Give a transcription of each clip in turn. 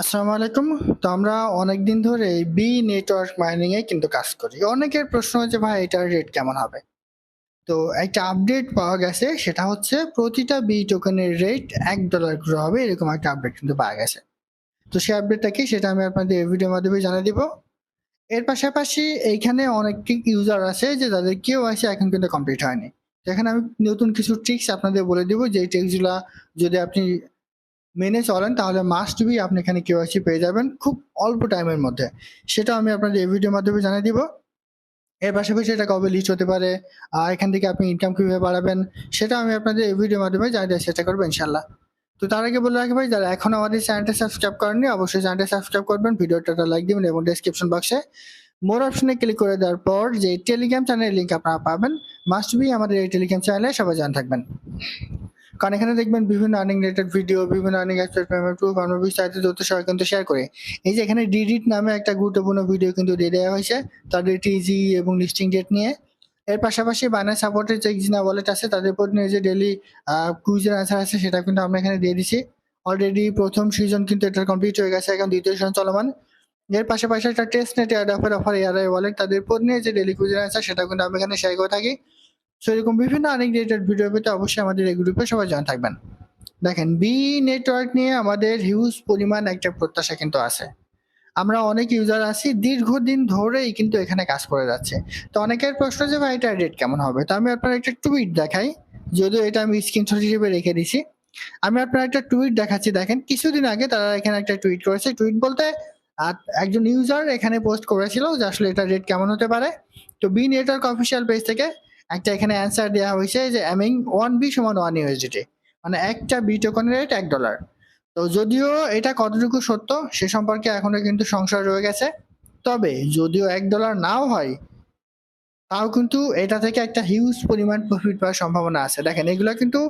আসসালামু আলাইকুম। তো আমরা অনেক দিন ধরে বি নেটওয়ার্ক মাইনিং এ কিন্তু কাজ করি। অনেকের প্রশ্ন হচ্ছে, ভাই, এটার রেট কেমন হবে? তো একটা আপডেট পাওয়া গেছে, সেটা হচ্ছে প্রতিটা বি টোকেনের রেট এক ডলার করে হবে, এরকম একটা আপডেট কিন্তু পাওয়া গেছে। তো সেই আপডেটটা কি, সেটা আমি আপনাদের এই ভিডিওর মাধ্যমে জানিয়ে দিব। এর পাশাপাশি এইখানে অনেকটি ইউজার আছে যে তাদের কেউ আছে এখন কিন্তু কমপ্লিট হয়নি। এখানে আমি নতুন কিছু ট্রিক্স আপনাদের বলে দিব। যে ট্রিক্সগুলো যদি আপনি মেনে চলেন, তাহলে মাস্ট বি আপনি এখানে কেওয়াইসি পেয়ে যাবেন খুব অল্প টাইমের মধ্যে। সেটা আমি আপনাদের এই ভিডিওর মাধ্যমে জানিয়ে দিব। এর পাশাপাশি এটা কবে লিচ হতে পারে আর এখান থেকে আপনি ইনকাম কীভাবে বাড়াবেন, সেটা আমি আপনাদের এই ভিডিওর মাধ্যমে জানিয়ে দেওয়ার চেষ্টা করব ইনশাল্লাহ তো তার আগে বলে রাখি ভাই, যারা এখন আমাদের চ্যানেলটা সাবস্ক্রাইব করেননি, অবশ্যই চ্যানেলটা সাবস্ক্রাইব করবেন ভিডিওটা লাইক দিবেন এবং ডেসক্রিপশন বক্সে মোর অপশনে ক্লিক করে দেওয়ার পর যে টেলিগ্রাম চ্যানেলের লিঙ্ক আপনারা পাবেন। মাস্ট বি আমাদের এই টেলিগ্রাম চ্যানেলে সবাই জান থাকবেন। কারণ এখানে দেখবেন বিভিন্ন আর্নিং রিলেটেড ভিডিও বিভিন্ন আর্নিং এক্সপ্রেস পেমেন্ট প্রুফ আমরা বিস্তারিত তথ্য সহ কিন্তু শেয়ার করে। এই যে এখানে ডিডিট নামে একটা গুরুত্বপূর্ণ ভিডিও কিন্তু দিয়ে দেওয়া হয়েছে। তাদের টিজি এবং লিস্টিং ডেট নিয়ে। এর পাশাপাশি বানার সাপোর্টের যে জিনা ওয়ালেট আছে, তাদের উপর নিয়ে যে ডেলি কুইজের আনসার আছে, সেটা কিন্তু আমরা এখানে দিয়ে দিচ্ছি অলরেডি প্রথম সিজন কিন্তু এটা কমপ্লিট হয়ে গেছে, এখন দ্বিতীয় সিজন চলমান। এর পাশাপাশি একটা টেস্ট নেট এয়ার অফার এয়ারআই ওয়ালেট তাদের নিয়ে যে ডেলি কুইজের আনসার সেটা কিন্তু আমি এখানে শেয়ার করে থাকি। সো এরকম বিভিন্ন আর্নিং রিলেটেড ভিডিও পেতে অবশ্যই আমাদের এই গ্রুপে সবাই জয়েন থাকবেন। দেখেন বি নেটওয়ার্ক নিয়ে আমাদের হিউজ পরিমাণ একটা প্রত্যাশা কিন্তু আছে। আমরা অনেক ইউজার আছি, দীর্ঘদিন ধরেই কিন্তু এখানে কাজ করে যাচ্ছে। তো অনেকের প্রশ্ন যে, ভাই, এটা রেট কেমন হবে? তো আমি আপনার একটা টুইট দেখাই, যদিও এটা আমি স্ক্রিনশট হিসেবে রেখে দিছি। আমি আপনার একটা টুইট দেখাচ্ছি, দেখেন, কিছুদিন আগে তারা এখানে একটা টুইট করেছে। টুইট বলতে আর একজন ইউজার এখানে পোস্ট করেছিল যে আসলে এটা রেট কেমন হতে পারে। তো বি নেটওয়ার্ক অফিসিয়াল পেজ থেকে একটা এখানে অ্যান্সার দেওয়া হয়েছে যে অ্যামিং ওয়ান বি সমান ওয়ান ইউএসডিটি মানে একটা বি টোকনের রেট এক ডলার তো যদিও এটা কতটুকু সত্য, সে সম্পর্কে এখনও কিন্তু সংশয় রয়ে গেছে। তবে যদিও এক ডলার নাও হয়, তাও কিন্তু এটা থেকে একটা হিউজ পরিমাণ প্রফিট পাওয়ার সম্ভাবনা আছে। দেখেন, এগুলো কিন্তু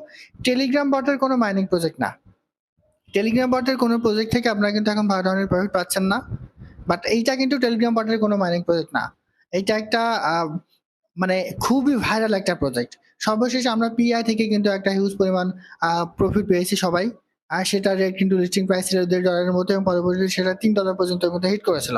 টেলিগ্রাম বটের কোনো মাইনিং প্রজেক্ট না। টেলিগ্রাম বটের কোনো প্রজেক্ট থেকে আপনারা কিন্তু এখন ভালো ধরনের প্রফিট পাচ্ছেন না বাট এইটা কিন্তু টেলিগ্রাম বটের কোনো মাইনিং প্রজেক্ট না। এইটা একটা মানে খুবই ভাইরাল একটা প্রজেক্ট সর্বশেষ আমরা পিআই থেকে কিন্তু একটা হিউজ পরিমাণ প্রফিট পেয়েছি সবাই, আর সেটা রেট কিন্তু লিস্টিং প্রাইস ছিল দেড় ডলারের মতো এবং পরবর্তীতে সেটা তিন ডলার পর্যন্ত মধ্যে হিট করেছিল।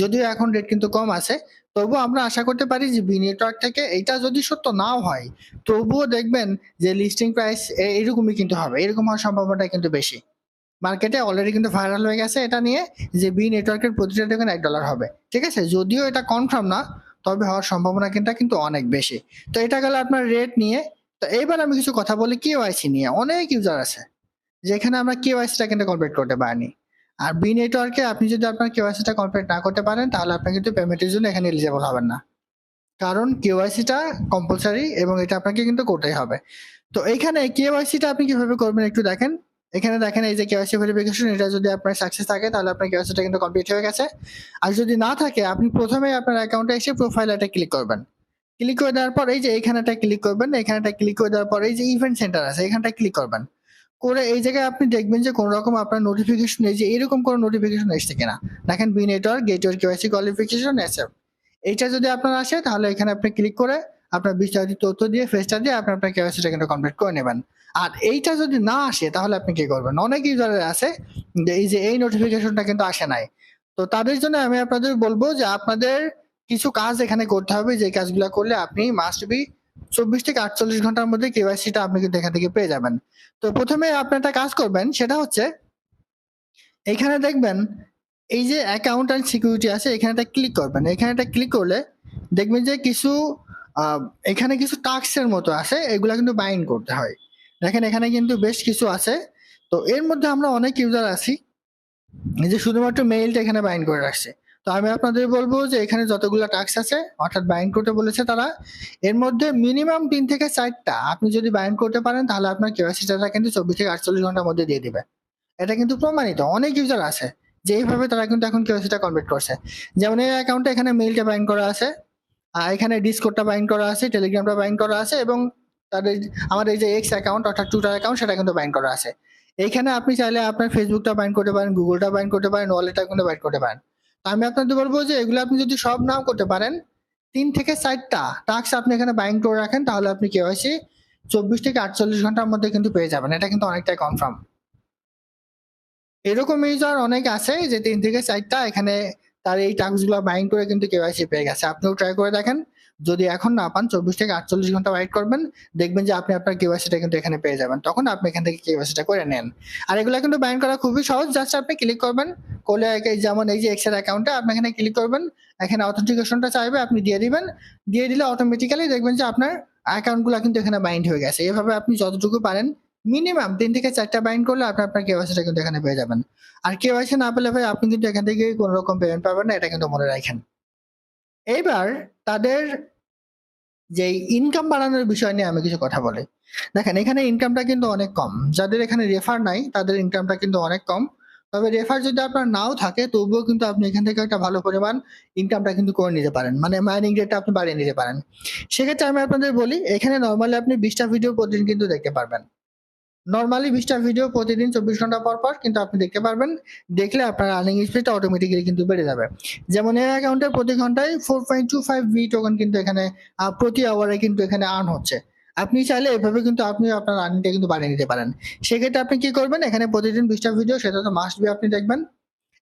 যদিও এখন রেট কিন্তু কম আছে, তবুও আমরা আশা করতে পারি যে বি নেটওয়ার্ক থেকে এটা যদি সত্য নাও হয়, তবুও দেখবেন যে লিস্টিং প্রাইস এরকমই কিন্তু হবে, এরকম হওয়ার সম্ভাবনাটা কিন্তু বেশি। মার্কেটে অলরেডি কিন্তু ভাইরাল হয়ে গেছে, এটা নিয়ে যে বি নেটওয়ার্কের প্রতিটা টোকেন এক ডলার হবে। ঠিক আছে? যদিও এটা কনফার্ম না, তবে হওয়ার সম্ভাবনা কিন্তু কিন্তু অনেক বেশি। তো এটা গেল আপনার রেট নিয়ে। তো এইবার আমি কিছু কথা বলি কেওয়াইসি নিয়ে। অনেক ইউজার আছে, যেখানে আমরা কেওয়াইসিটা কিন্তু কমপ্লিট করতে পারিনি। আর বি নেটওয়ার্কে আপনি যদি আপনার কেওয়াইসিটা কমপ্লিট না করতে পারেন, তাহলে আপনি কিন্তু পেমেন্টের জন্য এখানে এলিজেবল হবেন না। কারণ কেওয়াইসিটা কম্পালসারি এবং এটা আপনাকে কিন্তু করতেই হবে। তো এইখানে কেওয়াইসিটা আপনি কীভাবে করবেন একটু দেখেন। এখানে দেখেন এই যে কেওয়াইসি ভেরিফিকেশন এটা যদি আপনার সাকসেস থাকে, তাহলে আপনার কেওয়াইসিটা কিন্তু কমপ্লিট হয়ে গেছে। আর যদি না থাকে, আপনি প্রথমে আপনার অ্যাকাউন্টে এসে প্রোফাইল এটা ক্লিক করবেন। ক্লিক করে দেওয়ার পর এই যে এখানেটা ক্লিক করবেন, এখানেটা ক্লিক করে দেওয়ার পর এই যে ইভেন্ট সেন্টার আছে এখানটা ক্লিক করবেন। করে এই জায়গায় আপনি দেখবেন যে কোনো রকম আপনার নোটিফিকেশন এই যে এরকম কোনো নোটিফিকেশন এসছে কিনা। দেখেন B network gateway KYC qualification SF এইটা যদি আপনার আসে, তাহলে এখানে আপনি ক্লিক করে আপনার বিস্তারিত তথ্য দিয়ে ফেসটা দিয়ে আপনি আপনার কেওয়াইসিটা কিন্তু কমপ্লিট করে নেবেন। আর এইটা যদি না আসে, তাহলে আপনি কি করবেন? অনেক ইউজারের আছে যে এই যে এই নোটিফিকেশনটা কিন্তু আসে নাই। তো তাদের জন্য আমি আপনাদের বলব যে আপনাদের কিছু কাজ এখানে করতে হবে। যে কাজগুলো করলে আপনি মাস্ট বি চব্বিশ থেকে আটচল্লিশ ঘণ্টার মধ্যে কেওয়াইসিটা আপনি কিন্তু এখান থেকে পেয়ে যাবেন। তো প্রথমে আপনি একটা কাজ করবেন, সেটা হচ্ছে এখানে দেখবেন এই যে অ্যাকাউন্ট অ্যান্ড সিকিউরিটি আছে, এখানে একটা ক্লিক করবেন। এখানে একটা ক্লিক করলে দেখবেন যে কিছু এখানে কিছু টাস্কের মতো আছে, এগুলা কিন্তু বাইন্ড করতে হয়। দেখেন, এখানে কিন্তু বেশ কিছু আছে। তো এর মধ্যে আমরা অনেক ইউজার আছি যে শুধুমাত্র মেইলটা এখানে বাইন্ড করে রাখছে। তো আমি আপনাদের বলব যে এখানে যতগুলো টাস্ক আছে, অর্থাৎ বাইন্ড করতে বলেছে তারা, এর মধ্যে মিনিমাম তিন থেকে চারটা আপনি যদি বাইন্ড করতে পারেন, তাহলে আপনার কেওয়াইসিটা কিন্তু চব্বিশ থেকে আটচল্লিশ ঘণ্টার মধ্যে দিয়ে দিবে। এটা কিন্তু প্রমাণিত, অনেক ইউজার আছে যে এইভাবে তারা কিন্তু এখন কেওয়াইসিটা কমপ্লিট করছে। যেমন এই অ্যাকাউন্টে এখানে মেইলটা বাইন্ড করা আছে এখানে ডিসকোডটা বাইন্ড করা আছে টেলিগ্রামটা বাইন্ড করা আছে এবং তাদের আমাদের এই যে এক্স অ্যাকাউন্ট অর্থাৎ টুইটার অ্যাকাউন্ট সেটা কিন্তু বাইন্ড করা আছে। এইখানে আপনি চাইলে আপনার ফেসবুকটা বাইন্ড করতে পারেন গুগলটা বাইন্ড করতে পারেন ওয়ালেটটা কিন্তু বাইন্ড করতে পারেন। তো আমি আপনাদের বলব যে এগুলো আপনি যদি সব নাও করতে পারেন, তিন থেকে চারটা টাস্ক আপনি এখানে বাইন্ড করে রাখেন, তাহলে আপনি কেওয়াইসি চব্বিশ থেকে আটচল্লিশ ঘণ্টার মধ্যে কিন্তু পেয়ে যাবেন। এটা কিন্তু অনেকটাই কনফার্ম এরকম ইউজার অনেক আছে যে তিন থেকে চারটা এখানে তার এই টাস্কগুলো বাইন্ড করে কিন্তু কেওয়াইসি পেয়ে গেছে। আপনিও ট্রাই করে দেখেন। যদি এখন না পান, চব্বিশ থেকে আটচল্লিশ ঘণ্টা ওয়েট করবেন, দেখবেন যে আপনি আপনার কেওয়াইসিটা কিন্তু এখানে পেয়ে যাবেন। তখন আপনি এখান থেকে কেওয়াইসিটা করে নেন। আর এগুলো কিন্তু বাইন্ড করা খুবই সহজ। জাস্ট আপনি ক্লিক করবেন। কোলে যেমন এই যে এক্সের অ্যাকাউন্টে আপনি এখানে ক্লিক করবেন। এখানে অথেন্টিকেশনটা চাইবে, আপনি দিয়ে দিবেন। দিয়ে দিলে অটোমেটিক্যালি দেখবেন যে আপনার অ্যাকাউন্টগুলো কিন্তু এখানে বাইন্ড হয়ে গেছে। এভাবে আপনি যতটুকু পারেন মিনিমাম তিন থেকে চারটা বাইন্ড করলে আপনি আপনার কেওয়াইসিটা কিন্তু এখানে পেয়ে যাবেন। আর কেওয়াইসি না পেলে ভাই, আপনি কিন্তু এখান থেকে কোনো রকম পেমেন্ট পাবেন না, এটা কিন্তু মনে রাখেন। এইবার তাদের যে ইনকাম বাড়ানোর বিষয় নিয়ে আমি কিছু কথা বলি। দেখেন, এখানে ইনকামটা কিন্তু অনেক কম। যাদের এখানে রেফার নাই, তাদের ইনকামটা কিন্তু অনেক কম। তবে রেফার যদি আপনার নাও থাকে, তবুও কিন্তু আপনি এখান থেকে একটা ভালো পরিমাণ ইনকামটা কিন্তু করে নিতে পারেন। মানে মাইনিং রেটটা আপনি বাড়িয়ে নিতে পারেন। সেক্ষেত্রে আমি আপনাদের বলি, এখানে নর্মালি আপনি বিশটা ভিডিও প্রতিদিন কিন্তু দেখতে পারবেন। নর্মালি বিশটা ভিডিও প্রতিদিন চব্বিশ ঘণ্টা পর পর কিন্তু আপনি দেখতে পারবেন। দেখলে আপনার আর্নিং স্পিডটা অটোমেটিক্যালি কিন্তু বেড়ে যাবে। যেমন এই অ্যাকাউন্টে প্রতি ঘন্টায় four point two five V token কিন্তু এখানে প্রতি আওয়ারে কিন্তু এখানে আর্ন হচ্ছে। আপনি চাইলে এভাবে কিন্তু আপনি আপনার আর্নিংটা কিন্তু বাড়িয়ে নিতে পারেন। সেক্ষেত্রে আপনি কি করবেন? এখানে প্রতিদিন বিশটা ভিডিও সেটা তো মাস্ট বি আপনি দেখবেন।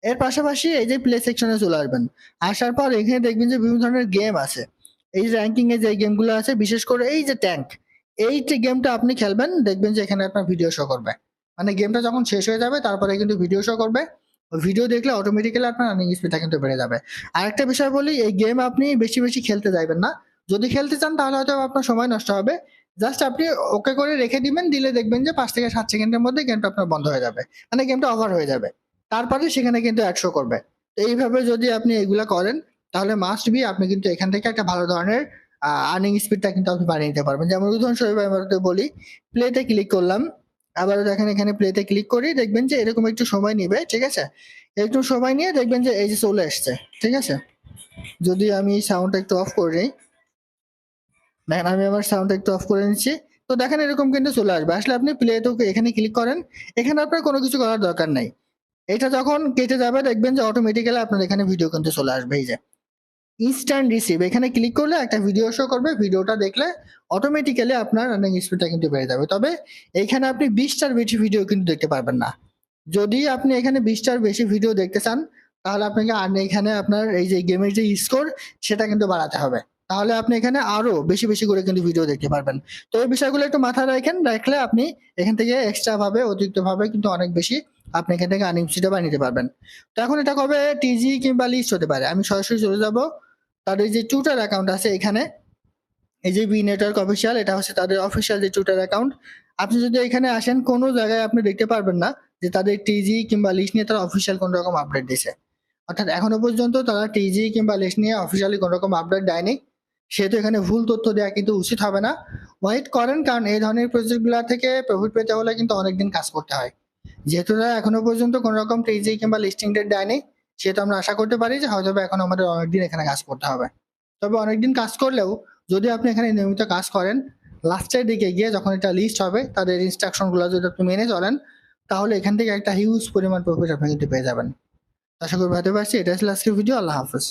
এর পাশাপাশি এই যে প্লে সেকশনে চলে আসবেন। আসার পর এখানে দেখবেন যে বিভিন্ন ধরনের গেম আছে। এই র্যাঙ্কিং এ যে গেমগুলো আছে, বিশেষ করে এই যে ট্যাঙ্ক এই যে গেমটা আপনি খেলবেন, দেখবেন যে এখানে আপনার ভিডিও শো করবে। মানে গেমটা যখন শেষ হয়ে যাবে, তারপরে কিন্তু ভিডিও শো করবে। ভিডিও দেখলে অটোমেটিক্যালি আপনার আর্নিং স্পিডটা কিন্তু বেড়ে যাবে। আরেকটা বিষয় বলি, এই গেম আপনি বেশি বেশি খেলতে যাবেন না। যদি খেলতে চান, তাহলে হয়তো আপনার সময় নষ্ট হবে। জাস্ট আপনি ওকে করে রেখে দিবেন, দিলে দেখবেন যে পাঁচ থেকে সাত সেকেন্ডের মধ্যে গেমটা আপনার বন্ধ হয়ে যাবে। মানে গেমটা ওভার হয়ে যাবে। তারপরে সেখানে কিন্তু একশো করবে। তো এইভাবে যদি আপনি এগুলা করেন, তাহলে মাস্ট বি আপনি কিন্তু এখান থেকে একটা ভালো ধরনের আর্নিং স্পিডটা কিন্তু আপনি বাড়িয়ে নিতে পারবেন। যেমন উদাহরণস্বরূপ আমরা বলি প্লেতে ক্লিক করলাম, আবারও দেখেন এখানে প্লেতে ক্লিক করি দেখবেন যে এরকম একটু সময় নিবে, ঠিক আছে? একটু সময় নিয়ে দেখবেন যে এই যে চলে এসছে ঠিক আছে? যদি আমি সাউন্ডটা একটু অফ করে দেখেন আমি আমার সাউন্ডটা একটু অফ করে নিচ্ছি, তো দেখেন এরকম কিন্তু চলে আসবে। আসলে আপনি প্লে তো এখানে ক্লিক করেন, এখানে আপনার কোনো কিছু করার দরকার নাই। এটা যখন কেটে যাবে দেখবেন যে অটোমেটিক্যালি আপনার এখানে ভিডিও কিন্তু চলে আসবে, এই যে। ইনস্ট্যান্ট রিসিভ এখানে ক্লিক করলে একটা ভিডিও শো করবে। ভিডিওটা দেখলে অটোমেটিক্যালি আপনার রানিং স্পিডটা কিন্তু বেড়ে যাবে। তবে এখানে আপনি বিশটার বেশি ভিডিও কিন্তু দেখতে পারবেন না। যদি আপনি এখানে বিশটার বেশি ভিডিও দেখতে চান, তাহলে আপনাকে আর এখানে আপনার এই যে গেমের যে স্কোর সেটা কিন্তু বাড়াতে হবে। তাহলে আপনি এখানে আরও বেশি বেশি করে কিন্তু ভিডিও দেখতে পারবেন। তো এই বিষয়গুলো একটু মাথায় রাখেন। রাখলে আপনি এখান থেকে এক্সট্রা ভাবে অতিরিক্ত ভাবে কিন্তু অনেক বেশি আপনি এখান থেকে আর্নিং স্পিডটা বানিয়ে নিতে পারবেন। তো এখন এটা কবে? টিজি কিংবা লিস্ট হতে পারে। আমি সরাসরি চলে যাব। তাদের যে টুইটার অ্যাকাউন্ট আছে এখানে, এই যে বি নেটওয়ার্ক অফিসিয়াল এটা হচ্ছে তাদের অফিসিয়াল যে টুইটার অ্যাকাউন্ট আপনি যদি এখানে আসেন, কোনো জায়গায় আপনি দেখতে পারবেন না যে তাদের টিজি কিংবা লিস্ট নিয়ে তারা অফিসিয়াল কোনো রকম আপডেট দিছে। অর্থাৎ এখনও পর্যন্ত তারা টিজি কিংবা লিস্ট নিয়ে অফিসিয়ালি কোনো রকম আপডেট দেয়নি। সেহেতু এখানে ভুল তথ্য দেওয়া কিন্তু উচিত হবে না। ওয়েট করেন, কারণ এই ধরনের প্রজেক্টগুলো থেকে প্রফিট পেতে হলে কিন্তু অনেকদিন কাজ করতে হয়। যেহেতু তারা এখনও পর্যন্ত কোনো রকম টিজি কিংবা লিস্টিং ডেট দেয়নি সেহেতু আমরা আশা করতে পারি যে হয়তো এখন আমাদের অনেকদিন এখানে কাজ করতে হবে। তবে অনেকদিন কাজ করলেও যদি আপনি এখানে নিয়মিত কাজ করেন লাস্টের দিকে গিয়ে যখন এটা লিস্ট হবে, তাদের ইনস্ট্রাকশনগুলো যদি আপনি মেনে চলেন, তাহলে এখান থেকে একটা হিউজ পরিমাণ প্রফিট আপনি কিন্তু পেয়ে যাবেন। আশা করি ভাবতে পারছি, এটা ছিল আজকের ভিডিও আল্লাহ হাফেজ।